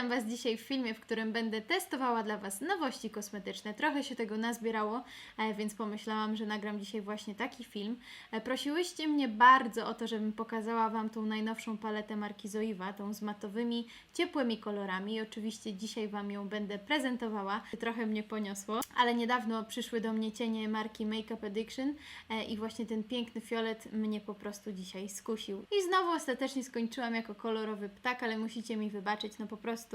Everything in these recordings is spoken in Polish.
Witam Was dzisiaj w filmie, w którym będę testowała dla Was nowości kosmetyczne. Trochę się tego nazbierało, e, więc pomyślałam, że nagram dzisiaj właśnie taki film. E, Prosiłyście mnie bardzo o to, żebym pokazała Wam tą najnowszą paletę marki Zoiva, tą z matowymi, ciepłymi kolorami. I oczywiście dzisiaj Wam ją będę prezentowała. Trochę mnie poniosło, ale niedawno przyszły do mnie cienie marki Makeup Addiction e, i właśnie ten piękny fiolet mnie po prostu dzisiaj skusił. I znowu ostatecznie skończyłam jako kolorowy ptak, ale musicie mi wybaczyć, no po prostu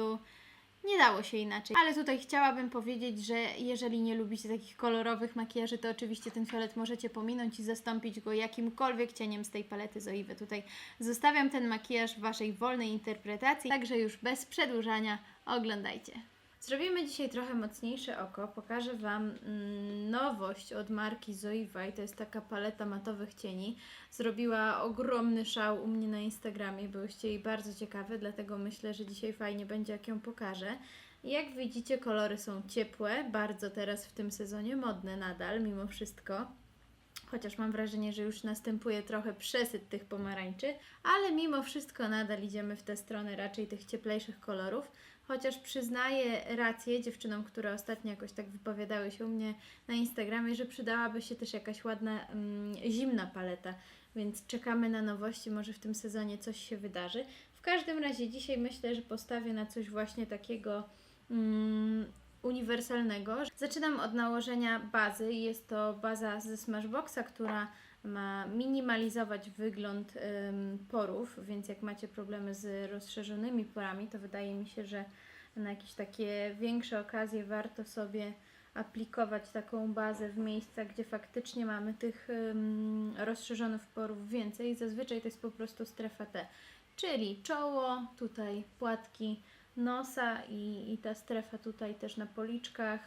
nie dało się inaczej. Ale tutaj chciałabym powiedzieć, że jeżeli nie lubicie takich kolorowych makijaży, to oczywiście ten fiolet możecie pominąć i zastąpić go jakimkolwiek cieniem z tej palety Zoiwy. Tutaj zostawiam ten makijaż w Waszej wolnej interpretacji, także już bez przedłużania oglądajcie. Zrobimy dzisiaj trochę mocniejsze oko. Pokażę Wam mm, nowość od marki Zoiva i to jest taka paleta matowych cieni. Zrobiła ogromny szał u mnie na Instagramie, byłyście jej bardzo ciekawe, dlatego myślę, że dzisiaj fajnie będzie jak ją pokażę. Jak widzicie kolory są ciepłe, bardzo teraz w tym sezonie modne nadal mimo wszystko. Chociaż mam wrażenie, że już następuje trochę przesyt tych pomarańczy, ale mimo wszystko nadal idziemy w tę stronę raczej tych cieplejszych kolorów. Chociaż przyznaję rację dziewczynom, które ostatnio jakoś tak wypowiadały się u mnie na Instagramie, że przydałaby się też jakaś ładna mm, zimna paleta, więc czekamy na nowości, może w tym sezonie coś się wydarzy. W każdym razie dzisiaj myślę, że postawię na coś właśnie takiego mm, uniwersalnego. Zaczynam od nałożenia bazy. Jest to baza ze Smashboxa, która ma minimalizować wygląd porów, więc jak macie problemy z rozszerzonymi porami, to wydaje mi się, że na jakieś takie większe okazje warto sobie aplikować taką bazę w miejscach, gdzie faktycznie mamy tych rozszerzonych porów więcej. Zazwyczaj to jest po prostu strefa T, czyli czoło, tutaj płatki nosa i, i ta strefa tutaj też na policzkach.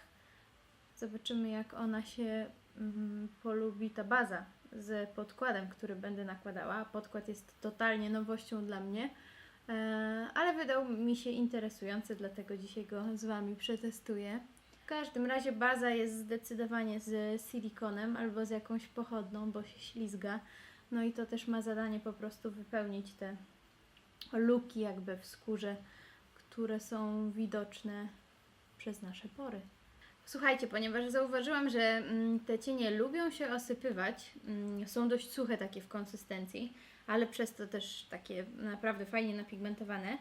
Zobaczymy jak ona się mm, polubi, ta baza z podkładem, który będę nakładała. Podkład jest totalnie nowością dla mnie, e, ale wydał mi się interesujący, dlatego dzisiaj go z Wami przetestuję. W każdym razie baza jest zdecydowanie z silikonem albo z jakąś pochodną, bo się ślizga. No i to też ma zadanie po prostu wypełnić te luki jakby w skórze, które są widoczne przez nasze pory. Słuchajcie, ponieważ zauważyłam, że mm, te cienie lubią się osypywać, mm, są dość suche takie w konsystencji, ale przez to też takie naprawdę fajnie napigmentowane,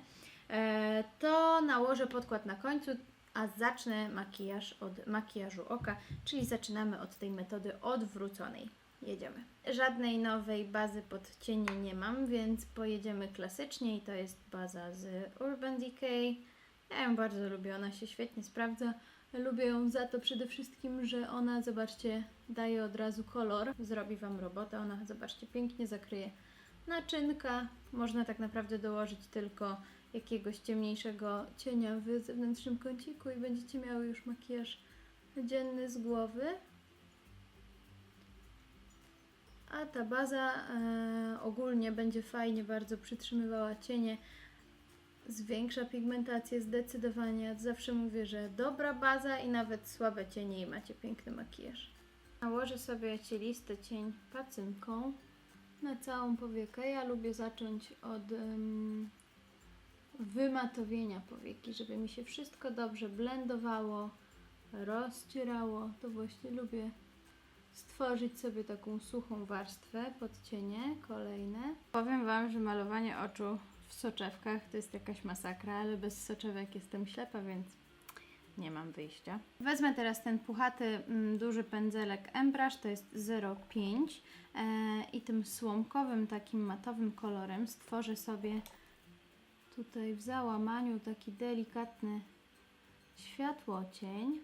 e, to nałożę podkład na końcu, a zacznę makijaż od makijażu oka, czyli zaczynamy od tej metody odwróconej. Jedziemy. Żadnej nowej bazy pod cienie nie mam, więc pojedziemy klasycznie i to jest baza z Urban Decay. Ja ją bardzo lubię, ona się świetnie sprawdza. Lubię ją za to przede wszystkim, że ona, zobaczcie, daje od razu kolor, zrobi Wam robotę. Ona, zobaczcie, pięknie zakryje naczynka. Można tak naprawdę dołożyć tylko jakiegoś ciemniejszego cienia w zewnętrznym kąciku i będziecie miały już makijaż dzienny z głowy. A ta baza e, ogólnie będzie fajnie bardzo przytrzymywała cienie, zwiększa pigmentację zdecydowanie. Zawsze mówię, że dobra baza i nawet słabe cienie i macie piękny makijaż. Nałożę sobie cielisty cień pacynką na całą powiekę. Ja lubię zacząć od em, wymatowienia powieki, żeby mi się wszystko dobrze blendowało, rozcierało. To właśnie lubię stworzyć sobie taką suchą warstwę pod cienie, kolejne. Powiem Wam, że malowanie oczu w soczewkach to jest jakaś masakra, ale bez soczewek jestem ślepa, więc nie mam wyjścia. Wezmę teraz ten puchaty, mm, duży pędzelek Embrush, to jest 0,5 e, i tym słomkowym, takim matowym kolorem stworzę sobie tutaj w załamaniu taki delikatny światłocień.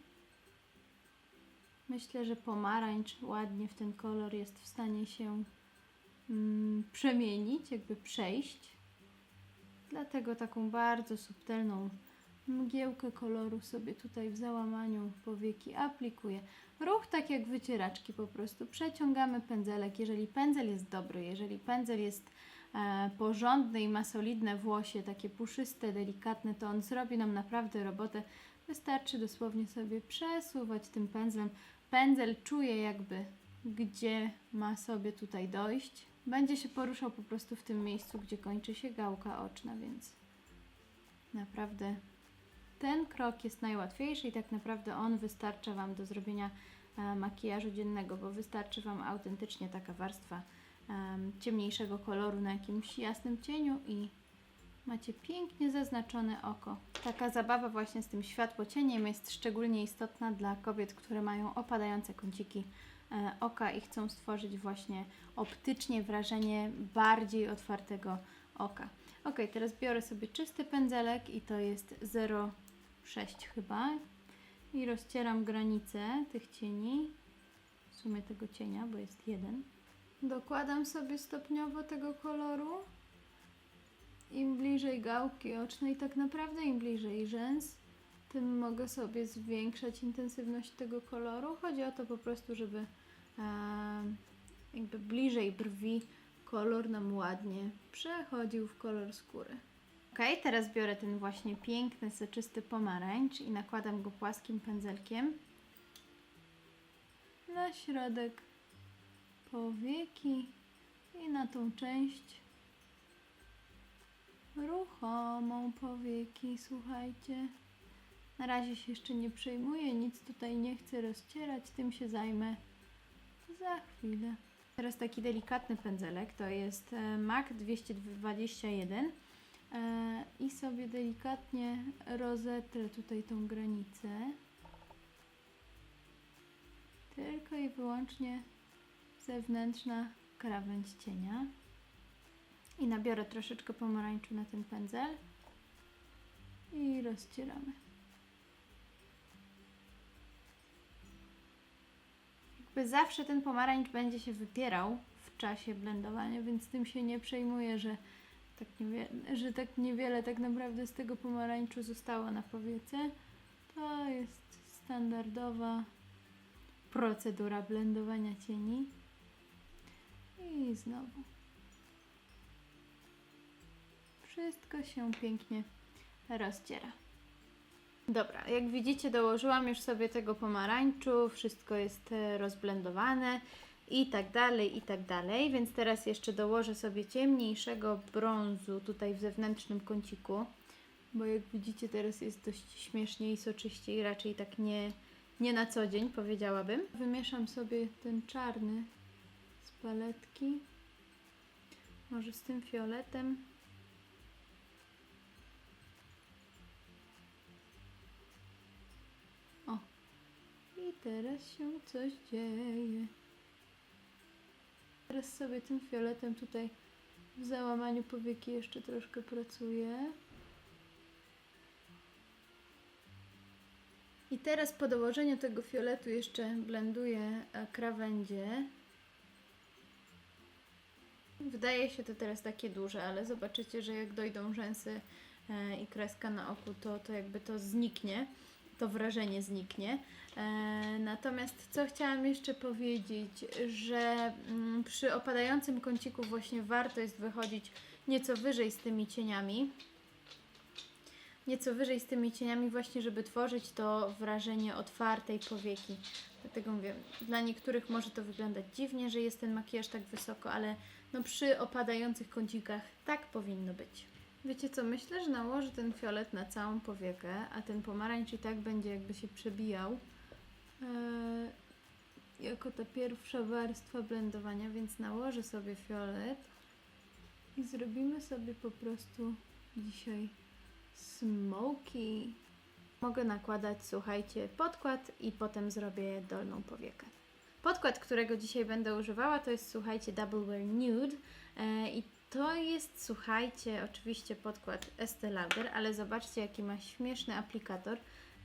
Myślę, że pomarańcz ładnie w ten kolor jest w stanie się mm, przemienić, jakby przejść. Dlatego taką bardzo subtelną mgiełkę koloru sobie tutaj w załamaniu powieki aplikuję. Ruch tak jak wycieraczki po prostu. Przeciągamy pędzelek. Jeżeli pędzel jest dobry, jeżeli pędzel jest e, porządny i ma solidne włosie, takie puszyste, delikatne, to on zrobi nam naprawdę robotę. Wystarczy dosłownie sobie przesuwać tym pędzlem. Pędzel czuje jakby gdzie ma sobie tutaj dojść. Będzie się poruszał po prostu w tym miejscu, gdzie kończy się gałka oczna, więc naprawdę ten krok jest najłatwiejszy i tak naprawdę on wystarcza Wam do zrobienia e, makijażu dziennego, bo wystarczy Wam autentycznie taka warstwa em, ciemniejszego koloru na jakimś jasnym cieniu i macie pięknie zaznaczone oko. Taka zabawa właśnie z tym światłocieniem jest szczególnie istotna dla kobiet, które mają opadające kąciki e, oka i chcą stworzyć właśnie optycznie wrażenie bardziej otwartego oka. Ok, teraz biorę sobie czysty pędzelek i to jest 0,6 chyba i rozcieram granice tych cieni, w sumie tego cienia, bo jest jeden. Dokładam sobie stopniowo tego koloru. Im bliżej gałki ocznej, tak naprawdę im bliżej rzęs, tym mogę sobie zwiększać intensywność tego koloru. Chodzi o to po prostu, żeby em, jakby bliżej brwi kolor nam ładnie przechodził w kolor skóry. Ok, teraz biorę ten właśnie piękny, soczysty pomarańcz i nakładam go płaskim pędzelkiem na środek powieki i na tą część ruchomą powieki, słuchajcie. Na razie się jeszcze nie przejmuję, nic tutaj nie chcę rozcierać, tym się zajmę za chwilę. Teraz taki delikatny pędzelek, to jest e, MAC 221 e, i sobie delikatnie rozetrę tutaj tą granicę. Tylko i wyłącznie zewnętrzna krawędź cienia. I nabiorę troszeczkę pomarańczu na ten pędzel i rozcieramy. Jakby zawsze ten pomarańcz będzie się wypierał w czasie blendowania, więc tym się nie przejmuję, że tak, niewie, że tak niewiele tak naprawdę z tego pomarańczu zostało na powiece. To jest standardowa procedura blendowania cieni. I znowu. Wszystko się pięknie rozciera. Dobra, jak widzicie dołożyłam już sobie tego pomarańczu, wszystko jest e, rozblendowane i tak dalej, i tak dalej, więc teraz jeszcze dołożę sobie ciemniejszego brązu tutaj w zewnętrznym kąciku, bo jak widzicie teraz jest dość śmiesznie i soczyście i raczej tak nie, nie na co dzień powiedziałabym. Wymieszam sobie ten czarny z paletki, może z tym fioletem. Teraz się coś dzieje. Teraz sobie tym fioletem tutaj w załamaniu powieki jeszcze troszkę pracuję. I teraz po dołożeniu tego fioletu jeszcze blenduję e, krawędzie. Wydaje się to teraz takie duże, ale zobaczycie, że jak dojdą rzęsy e, i kreska na oku, to, to jakby to zniknie, to wrażenie zniknie. E, natomiast co chciałam jeszcze powiedzieć, że mm, przy opadającym kąciku właśnie warto jest wychodzić nieco wyżej z tymi cieniami. Nieco wyżej z tymi cieniami właśnie, żeby tworzyć to wrażenie otwartej powieki. Dlatego mówię, dla niektórych może to wyglądać dziwnie, że jest ten makijaż tak wysoko, ale no przy opadających kącikach tak powinno być. Wiecie co, myślę, że nałożę ten fiolet na całą powiekę, a ten pomarańcz i tak będzie jakby się przebijał e, jako ta pierwsza warstwa blendowania, więc nałożę sobie fiolet i zrobimy sobie po prostu dzisiaj smoky. Mogę nakładać, słuchajcie, podkład i potem zrobię dolną powiekę. Podkład, którego dzisiaj będę używała, to jest, słuchajcie, Double Wear Nude e, i to jest, słuchajcie, oczywiście podkład Estee Lauder, ale zobaczcie, jaki ma śmieszny aplikator.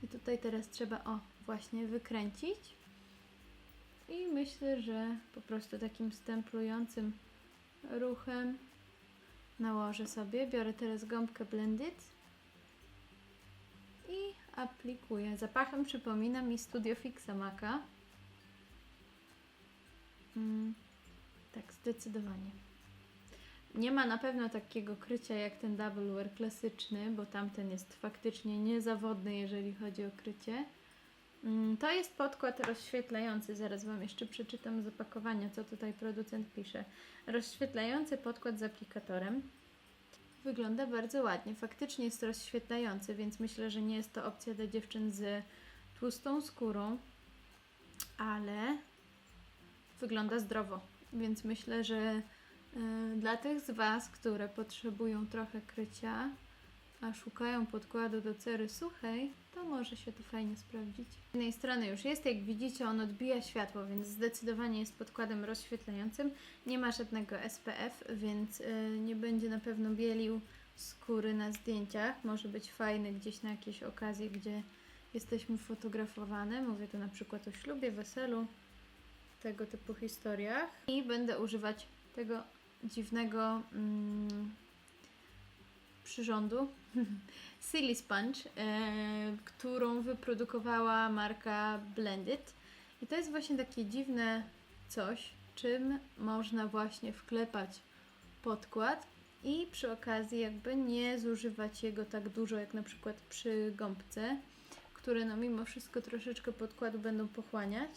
I tutaj teraz trzeba, o, właśnie wykręcić. I myślę, że po prostu takim stemplującym ruchem nałożę sobie. Biorę teraz gąbkę Blended i aplikuję. Zapachem przypomina mi Studio Fixa Maca. Mm, tak, zdecydowanie. Nie ma na pewno takiego krycia jak ten double wear klasyczny, bo tamten jest faktycznie niezawodny, jeżeli chodzi o krycie. Mm, To jest podkład rozświetlający, zaraz Wam jeszcze przeczytam z opakowania, co tutaj producent pisze. Rozświetlający podkład z aplikatorem. wygląda bardzo ładnie. Faktycznie jest rozświetlający, więc myślę, że nie jest to opcja dla dziewczyn z tłustą skórą, ale wygląda zdrowo. Więc myślę, że y, dla tych z Was, które potrzebują trochę krycia, a szukają podkładu do cery suchej, to może się to fajnie sprawdzić. Z jednej strony już jest, jak widzicie, on odbija światło, więc zdecydowanie jest podkładem rozświetlającym. Nie ma żadnego SPF, więc y, nie będzie na pewno bielił skóry na zdjęciach. Może być fajny gdzieś na jakieś okazje, gdzie jesteśmy fotografowane. Mówię tu na przykład o ślubie, weselu, tego typu historiach. I będę używać tego dziwnego mm, przyrządu Silly Sponge, e, którą wyprodukowała marka Blended. I to jest właśnie takie dziwne coś, czym można właśnie wklepać podkład i przy okazji jakby nie zużywać jego tak dużo jak na przykład przy gąbce, które no mimo wszystko troszeczkę podkładu będą pochłaniać.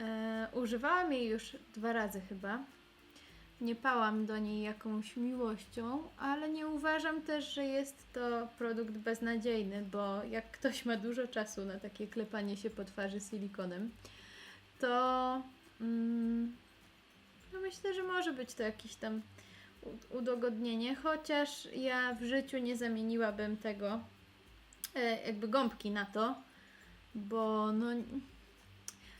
E, używałam jej już dwa razy chyba. Nie pałam do niej jakąś miłością, ale nie uważam też, że jest to produkt beznadziejny, bo jak ktoś ma dużo czasu na takie klepanie się po twarzy silikonem, to mm, no myślę, że może być to jakieś tam udogodnienie, chociaż ja w życiu nie zamieniłabym tego e, jakby gąbki na to, bo no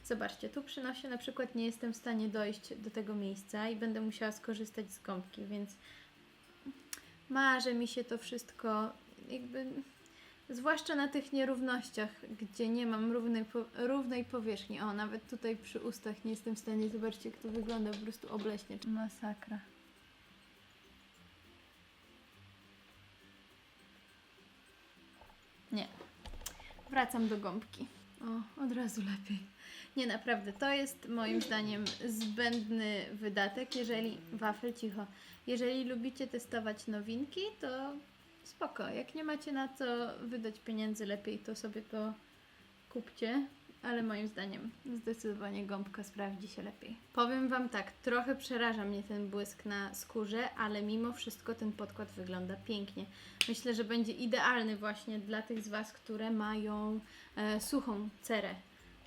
zobaczcie, tu przy nosie na przykład nie jestem w stanie dojść do tego miejsca i będę musiała skorzystać z gąbki, więc marzy mi się to wszystko jakby zwłaszcza na tych nierównościach, gdzie nie mam równej, równej powierzchni. O, nawet tutaj przy ustach nie jestem w stanie, zobaczcie jak to wygląda, po prostu obleśnie. Masakra. Nie. Wracam do gąbki. O, od razu lepiej. Nie, naprawdę, to jest moim zdaniem zbędny wydatek, jeżeli... Wafel, cicho. Jeżeli lubicie testować nowinki, to spoko. Jak nie macie na co wydać pieniędzy lepiej, to sobie to kupcie. Ale moim zdaniem zdecydowanie gąbka sprawdzi się lepiej. Powiem Wam tak, trochę przeraża mnie ten błysk na skórze, ale mimo wszystko ten podkład wygląda pięknie. Myślę, że będzie idealny właśnie dla tych z Was, które mają e, suchą cerę,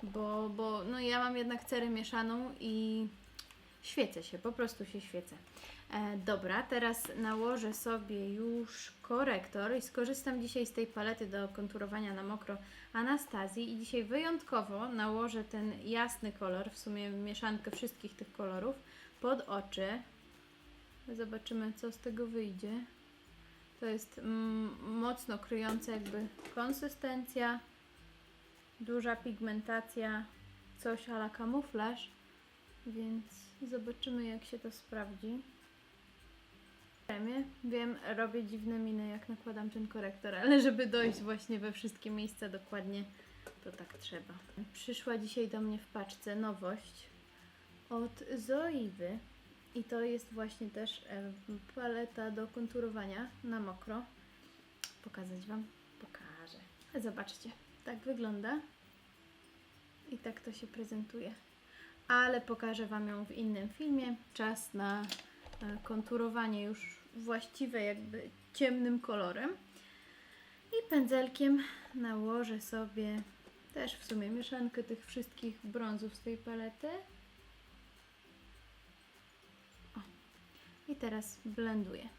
bo, bo no ja mam jednak cerę mieszaną i świecę się, po prostu się świecę. E, dobra, teraz nałożę sobie już korektor i skorzystam dzisiaj z tej palety do konturowania na mokro Anastazji i dzisiaj wyjątkowo nałożę ten jasny kolor, w sumie mieszankę wszystkich tych kolorów, pod oczy. Zobaczymy, co z tego wyjdzie. To jest mm, mocno kryjąca jakby konsystencja, duża pigmentacja, coś ala kamuflaż, więc zobaczymy jak się to sprawdzi. Wiem, robię dziwne miny jak nakładam ten korektor, ale żeby dojść właśnie we wszystkie miejsca dokładnie, to tak trzeba. Przyszła dzisiaj do mnie w paczce nowość od Zoiwy i to jest właśnie też e, paleta do konturowania na mokro. Pokazać Wam? Pokażę. Zobaczcie, tak wygląda i tak to się prezentuje. Ale pokażę Wam ją w innym filmie. Czas na e, konturowanie już właściwe jakby ciemnym kolorem. I pędzelkiem nałożę sobie też w sumie mieszankę tych wszystkich brązów z tej palety. O. I teraz blenduję.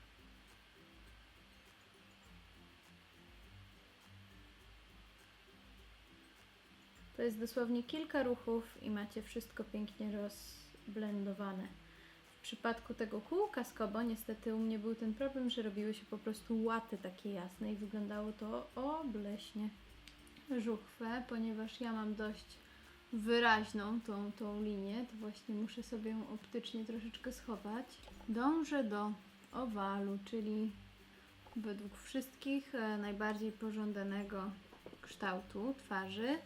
To jest dosłownie kilka ruchów i macie wszystko pięknie rozblendowane. W przypadku tego kółka z Kobo niestety u mnie był ten problem, że robiły się po prostu łaty takie jasne i wyglądało to obleśnie żuchwę, ponieważ ja mam dość wyraźną tą, tą linię, to właśnie muszę sobie ją optycznie troszeczkę schować. Dążę do owalu, czyli według wszystkich e, najbardziej pożądanego kształtu twarzy.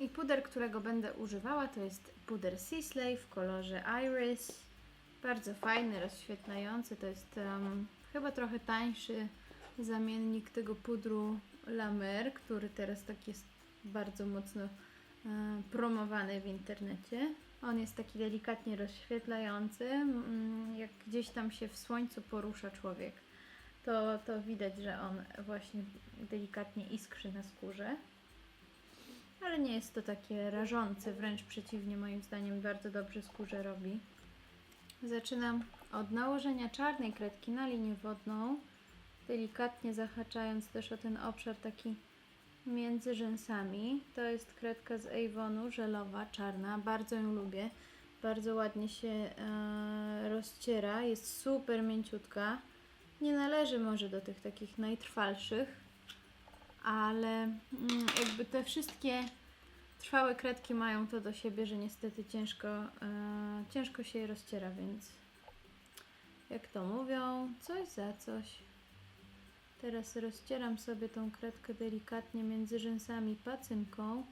I puder, którego będę używała, to jest puder Sisley w kolorze Iris. Bardzo fajny, rozświetlający. To jest em, chyba trochę tańszy zamiennik tego pudru La Mer, który teraz tak jest bardzo mocno e, promowany w internecie. On jest taki delikatnie rozświetlający, mm, jak gdzieś tam się w słońcu porusza człowiek, to, to widać, że on właśnie delikatnie iskrzy na skórze. Ale nie jest to takie rażące, wręcz przeciwnie, moim zdaniem bardzo dobrze skórze robi. Zaczynam od nałożenia czarnej kredki na linię wodną, delikatnie zahaczając też o ten obszar taki między rzęsami. To jest kredka z Avonu, żelowa, czarna. Bardzo ją lubię. Bardzo ładnie się e, rozciera. Jest super mięciutka. Nie należy może do tych takich najtrwalszych, ale mm, jakby te wszystkie trwałe kredki mają to do siebie, że niestety ciężko, e, ciężko się je rozciera, więc jak to mówią, coś za coś. Teraz rozcieram sobie tą kredkę delikatnie między rzęsami pacynką.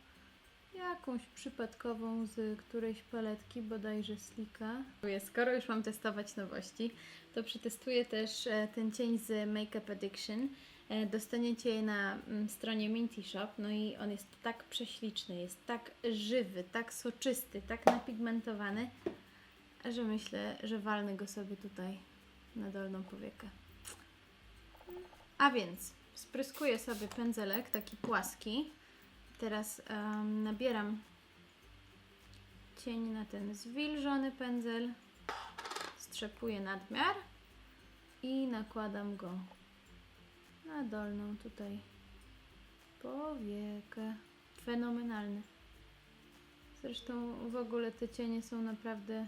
Jakąś przypadkową z którejś paletki, bodajże Slika. Skoro już mam testować nowości, to przetestuję też e, ten cień z Makeup Addiction. E, Dostaniecie je na mm, stronie Minty Shop, no i on jest tak prześliczny, jest tak żywy, tak soczysty, tak napigmentowany, że myślę, że walnę go sobie tutaj na dolną powiekę. A więc spryskuję sobie pędzelek, taki płaski. Teraz em, nabieram cień na ten zwilżony pędzel, strzepuję nadmiar i nakładam go na dolną tutaj powiekę. Fenomenalny. Zresztą w ogóle te cienie są naprawdę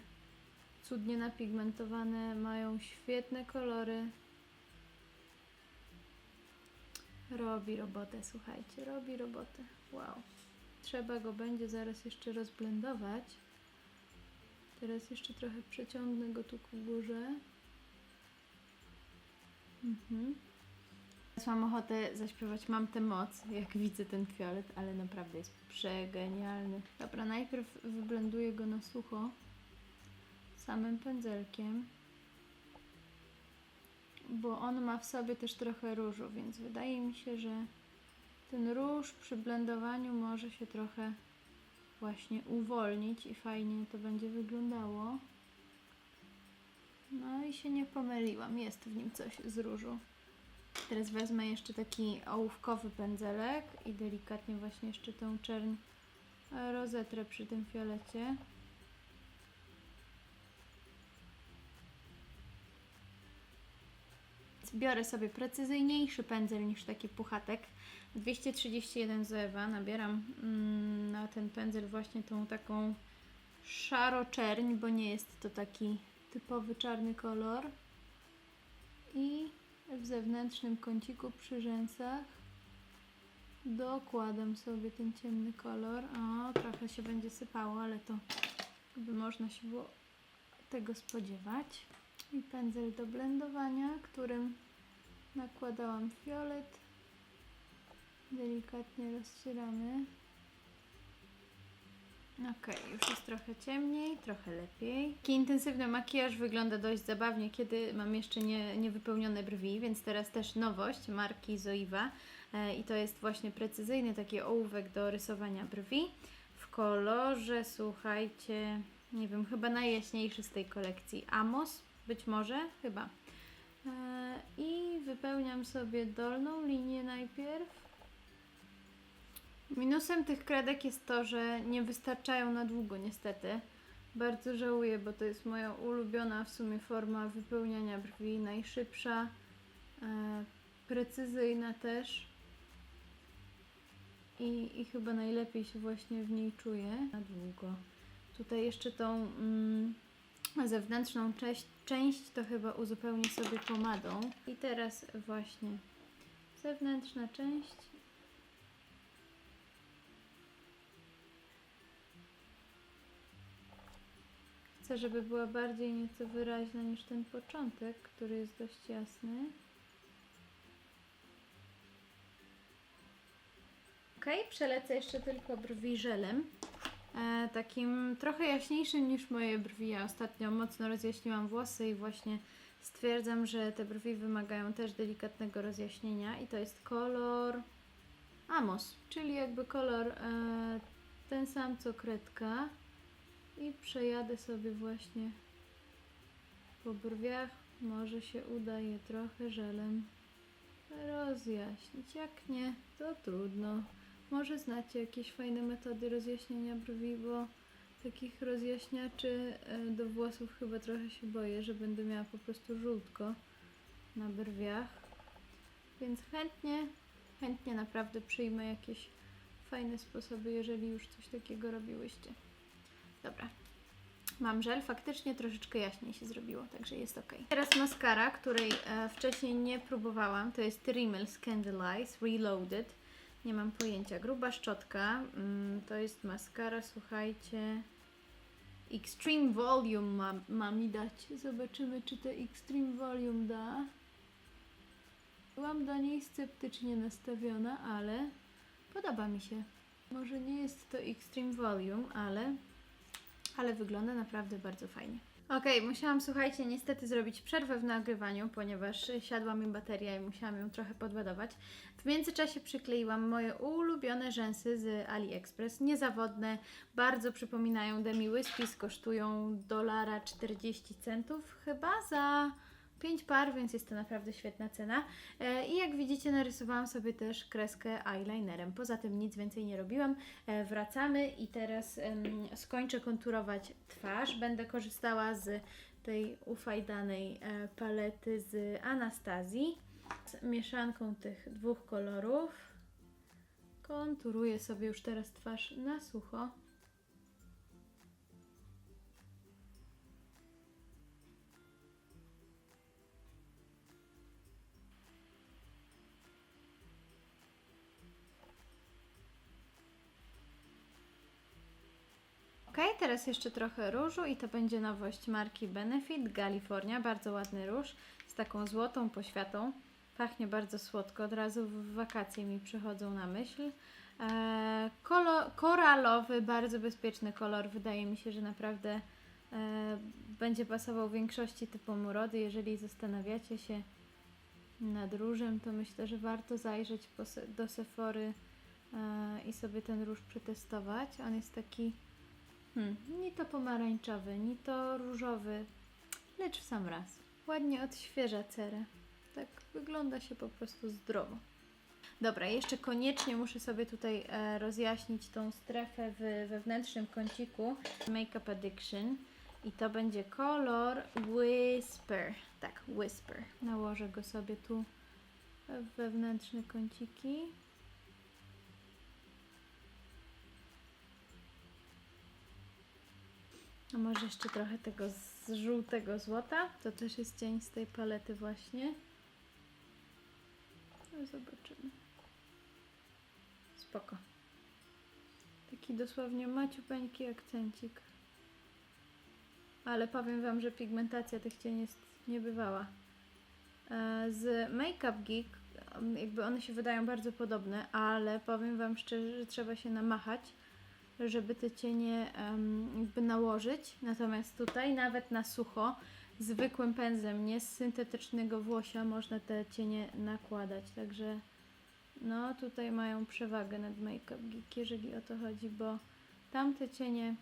cudnie napigmentowane, mają świetne kolory. Robi robotę, słuchajcie, robi robotę. Wow. Trzeba go będzie zaraz jeszcze rozblendować. Teraz jeszcze trochę przeciągnę go tu ku górze. Mhm. Mam ochotę zaśpiewać Mam tę moc, jak widzę ten fiolet, ale naprawdę jest przegenialny. Dobra, najpierw wyblenduję go na sucho samym pędzelkiem, bo on ma w sobie też trochę różu, więc wydaje mi się, że ten róż przy blendowaniu może się trochę właśnie uwolnić i fajnie to będzie wyglądało. No i się nie pomyliłam, jest w nim coś z różu. Teraz wezmę jeszcze taki ołówkowy pędzelek i delikatnie właśnie jeszcze tą czerń e, rozetrę przy tym fiolecie. Biorę sobie precyzyjniejszy pędzel niż taki puchatek. 231 z. Nabieram mm, na ten pędzel właśnie tą taką szaro-czerń, bo nie jest to taki typowy czarny kolor. I w zewnętrznym kąciku przy rzęsach dokładam sobie ten ciemny kolor. O, trochę się będzie sypało, ale to by można się było tego spodziewać. I pędzel do blendowania, którym nakładałam fiolet. Delikatnie rozcieramy. Ok, już jest trochę ciemniej, trochę lepiej. Taki intensywny makijaż wygląda dość zabawnie, kiedy mam jeszcze nie, niewypełnione brwi, więc teraz też nowość marki Zoiva e, i to jest właśnie precyzyjny taki ołówek do rysowania brwi w kolorze, słuchajcie, nie wiem, chyba najjaśniejszy z tej kolekcji, Amos, być może, chyba. E, I wypełniam sobie dolną linię najpierw. Minusem tych kredek jest to, że nie wystarczają na długo niestety. Bardzo żałuję, bo to jest moja ulubiona w sumie forma wypełniania brwi, najszybsza, e, precyzyjna też. I, I chyba najlepiej się właśnie w niej czuję na długo. Tutaj jeszcze tą mm, zewnętrzną część, część to chyba uzupełnię sobie pomadą. I teraz właśnie zewnętrzna część. Chcę, żeby była bardziej nieco wyraźna niż ten początek, który jest dość jasny. Ok, przelecę jeszcze tylko brwi żelem. E, takim trochę jaśniejszym niż moje brwi. Ja ostatnio mocno rozjaśniłam włosy i właśnie stwierdzam, że te brwi wymagają też delikatnego rozjaśnienia i to jest kolor Amos, czyli jakby kolor e, ten sam co kredka i przejadę sobie właśnie po brwiach. Może się uda je trochę żelem rozjaśnić. Jak nie, to trudno. Może znacie jakieś fajne metody rozjaśnienia brwi, bo takich rozjaśniaczy e, do włosów chyba trochę się boję, że będę miała po prostu żółtko na brwiach. Więc chętnie, chętnie naprawdę przyjmę jakieś fajne sposoby, jeżeli już coś takiego robiłyście. Dobra. Mam żel, faktycznie troszeczkę jaśniej się zrobiło, także jest ok. Teraz maskara, której e, wcześniej nie próbowałam, to jest Rimmel Scandal Eyes Reloaded. Nie mam pojęcia. Gruba szczotka, mm, to jest maskara, słuchajcie, Extreme Volume ma, ma mi dać. Zobaczymy, czy to Extreme Volume da. Byłam do niej sceptycznie nastawiona, ale podoba mi się. Może nie jest to Extreme Volume, ale, ale wygląda naprawdę bardzo fajnie. Okej, musiałam, słuchajcie, niestety zrobić przerwę w nagrywaniu, ponieważ siadła mi bateria i musiałam ją trochę podładować. W międzyczasie przykleiłam moje ulubione rzęsy z AliExpress, niezawodne, bardzo przypominają Demi Wispies, kosztują dolara 40 centów chyba za 5 par, więc jest to naprawdę świetna cena. E, I jak widzicie, narysowałam sobie też kreskę eyelinerem. Poza tym nic więcej nie robiłam. E, Wracamy i teraz skończę konturować twarz. Będę korzystała z tej ufajdanej e, palety z Anastazji z mieszanką tych dwóch kolorów. Konturuję sobie już teraz twarz na sucho. Ok, teraz jeszcze trochę różu i to będzie nowość marki Benefit California. Bardzo ładny róż z taką złotą poświatą. Pachnie bardzo słodko, od razu w wakacje mi przychodzą na myśl. Eee, kolo, koralowy, bardzo bezpieczny kolor. Wydaje mi się, że naprawdę e, będzie pasował większości typom urody. Jeżeli zastanawiacie się nad różem, to myślę, że warto zajrzeć do Sephory e, i sobie ten róż przetestować. On jest taki Hmm, ni to pomarańczowy, ni to różowy, lecz w sam raz. Ładnie odświeża cerę. Tak wygląda się po prostu zdrowo. Dobra, jeszcze koniecznie muszę sobie tutaj e, rozjaśnić tą strefę w wewnętrznym kąciku Makeup Addiction i to będzie kolor Whisper. Tak, Whisper. Nałożę go sobie tu w wewnętrzne kąciki. A może jeszcze trochę tego z żółtego złota? To też jest cień z tej palety właśnie. No zobaczymy. Spoko. Taki dosłownie maciupeńki akcencik. Ale powiem Wam, że pigmentacja tych cieni jest niebywała. E, Z Makeup Geek um, jakby one się wydają bardzo podobne, ale powiem Wam szczerze, że trzeba się namachać, żeby te cienie jakby nałożyć. Natomiast tutaj nawet na sucho, zwykłym pędzlem, nie z syntetycznego włosia, można te cienie nakładać. Także no tutaj mają przewagę nad Makeup Geek, jeżeli o to chodzi, bo tamte cienie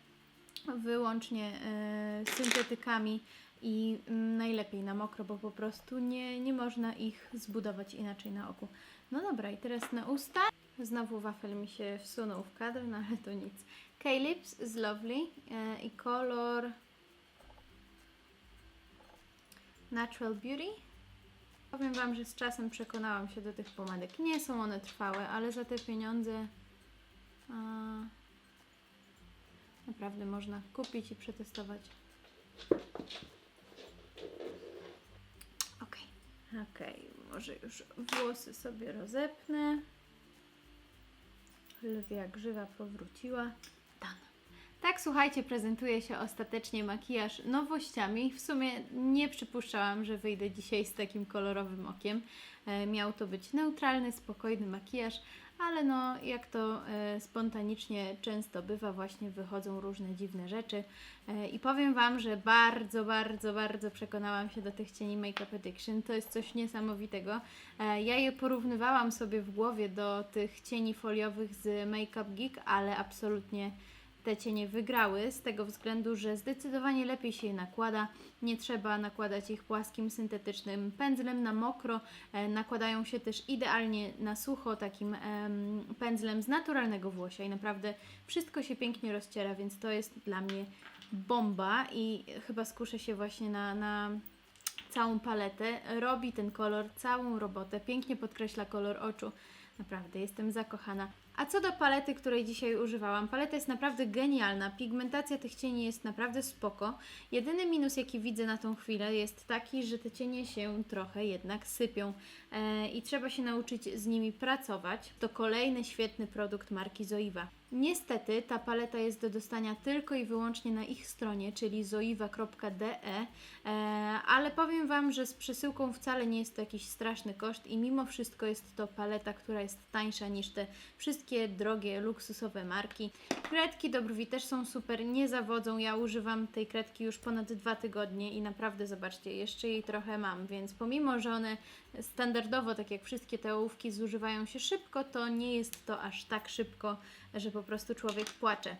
wyłącznie e, syntetykami i mm, najlepiej na mokro, bo po prostu nie, nie można ich zbudować inaczej na oku. No dobra, i teraz na usta. Znowu wafel mi się wsunął w kadr, no ale to nic. K-Lips z Lovely e, i kolor Natural Beauty. Powiem Wam, że z czasem przekonałam się do tych pomadek. Nie są one trwałe, ale za te pieniądze naprawdę można kupić i przetestować. Okej, okej, może już włosy sobie rozepnę. Lwia grzywa powróciła. Done. Tak, słuchajcie, prezentuje się ostatecznie makijaż nowościami. W sumie nie przypuszczałam, że wyjdę dzisiaj z takim kolorowym okiem. E, miał to być neutralny, spokojny makijaż, ale no jak to e, spontanicznie często bywa, właśnie wychodzą różne dziwne rzeczy. E, I powiem Wam, że bardzo, bardzo, bardzo przekonałam się do tych cieni Makeup Addiction. To jest coś niesamowitego. E, ja je porównywałam sobie w głowie do tych cieni foliowych z Makeup Geek, ale absolutnie te cienie wygrały z tego względu, że zdecydowanie lepiej się je nakłada. Nie trzeba nakładać ich płaskim, syntetycznym pędzlem na mokro. E, nakładają się też idealnie na sucho takim em, pędzlem z naturalnego włosia i naprawdę wszystko się pięknie rozciera, więc to jest dla mnie bomba i chyba skuszę się właśnie na, na całą paletę. Robi ten kolor całą robotę, pięknie podkreśla kolor oczu. Naprawdę, jestem zakochana. A co do palety, której dzisiaj używałam, paleta jest naprawdę genialna. Pigmentacja tych cieni jest naprawdę spoko. Jedyny minus, jaki widzę na tą chwilę, jest taki, że te cienie się trochę jednak sypią e, i trzeba się nauczyć z nimi pracować. To kolejny świetny produkt marki Zoiva. Niestety ta paleta jest do dostania tylko i wyłącznie na ich stronie, czyli zoiva.de, e, ale powiem Wam, że z przesyłką wcale nie jest to jakiś straszny koszt i mimo wszystko jest to paleta, która jest tańsza niż te wszystkie drogie, luksusowe marki. Kredki do brwi też są super, nie zawodzą. Ja używam tej kredki już ponad dwa tygodnie i naprawdę zobaczcie, jeszcze jej trochę mam, więc pomimo, że one standardowo, tak jak wszystkie te ołówki, zużywają się szybko, to nie jest to aż tak szybko, że po prostu człowiek płacze.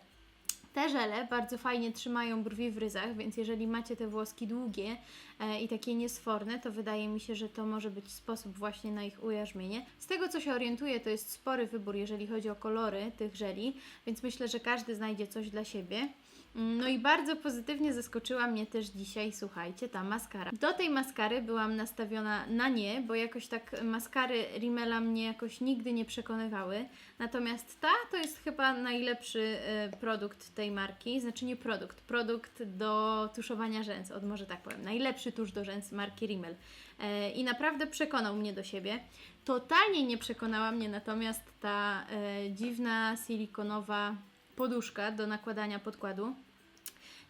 Te żele bardzo fajnie trzymają brwi w ryzach, więc jeżeli macie te włoski długie e, i takie niesforne, to wydaje mi się, że to może być sposób właśnie na ich ujarzmienie. Z tego co się orientuję, to jest spory wybór, jeżeli chodzi o kolory tych żeli, więc myślę, że każdy znajdzie coś dla siebie. No i bardzo pozytywnie zaskoczyła mnie też dzisiaj, słuchajcie, ta maskara. Do tej maskary byłam nastawiona na nie, bo jakoś tak maskary Rimmela mnie jakoś nigdy nie przekonywały. Natomiast ta to jest chyba najlepszy e, produkt tej marki, znaczy nie produkt, produkt do tuszowania rzęs, od może tak powiem, najlepszy tusz do rzęs marki Rimmel. E, I naprawdę przekonał mnie do siebie. Totalnie nie przekonała mnie natomiast ta e, dziwna silikonowa poduszka do nakładania podkładu.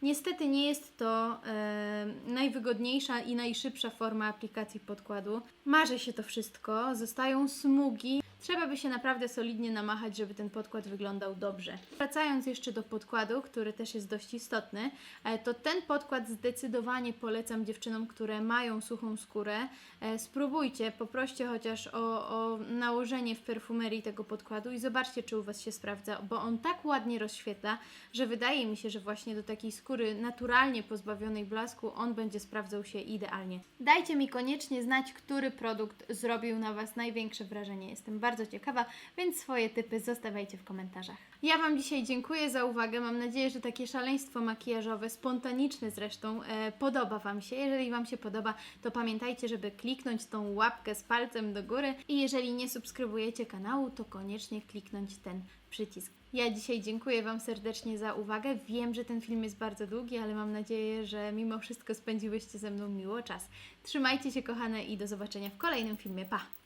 Niestety nie jest to e, najwygodniejsza i najszybsza forma aplikacji podkładu. Marzy się to wszystko, zostają smugi. Trzeba by się naprawdę solidnie namachać, żeby ten podkład wyglądał dobrze. Wracając jeszcze do podkładu, który też jest dość istotny, e, to ten podkład zdecydowanie polecam dziewczynom, które mają suchą skórę. E, spróbujcie, poproście chociaż o, o nałożenie w perfumerii tego podkładu i zobaczcie, czy u Was się sprawdza, bo on tak ładnie rozświetla, że wydaje mi się, że właśnie do takiej skóry naturalnie pozbawionej blasku on będzie sprawdzał się idealnie. Dajcie mi koniecznie znać, który produkt zrobił na Was największe wrażenie. Jestem bardzo ciekawa, więc swoje typy zostawiajcie w komentarzach. Ja Wam dzisiaj dziękuję za uwagę. Mam nadzieję, że takie szaleństwo makijażowe, spontaniczne zresztą, e, podoba Wam się. Jeżeli Wam się podoba, to pamiętajcie, żeby kliknąć tą łapkę z palcem do góry i jeżeli nie subskrybujecie kanału, to koniecznie kliknąć ten przycisk. Ja dzisiaj dziękuję Wam serdecznie za uwagę. Wiem, że ten film jest bardzo długi, ale mam nadzieję, że mimo wszystko spędziłyście ze mną miło czas. Trzymajcie się, kochane, i do zobaczenia w kolejnym filmie. Pa!